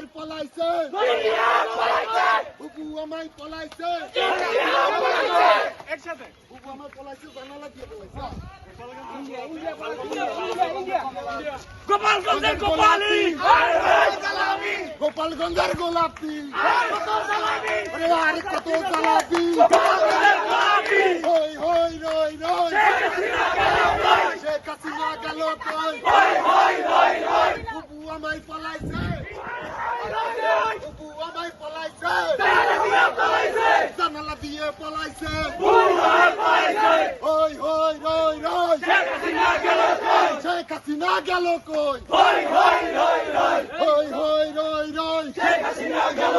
আমার পলাইছে বুবু আমার পলাইছে একসাথে বুবু আমার পলাইছে জানালা দিয়ে গোপালগঞ্জের গোপালি গোপালগঞ্জের গোলাপি আরে কত চালাপি হই হই রই রই শেখ হাসিনা গেল হই বুবু আমায় পলাইছে জানালা দিয়ে পলাইছে পলাইছে হই রই রই শেখ হাসিনা গেল কই হই হই রই রই শেখ হাসিনা গেল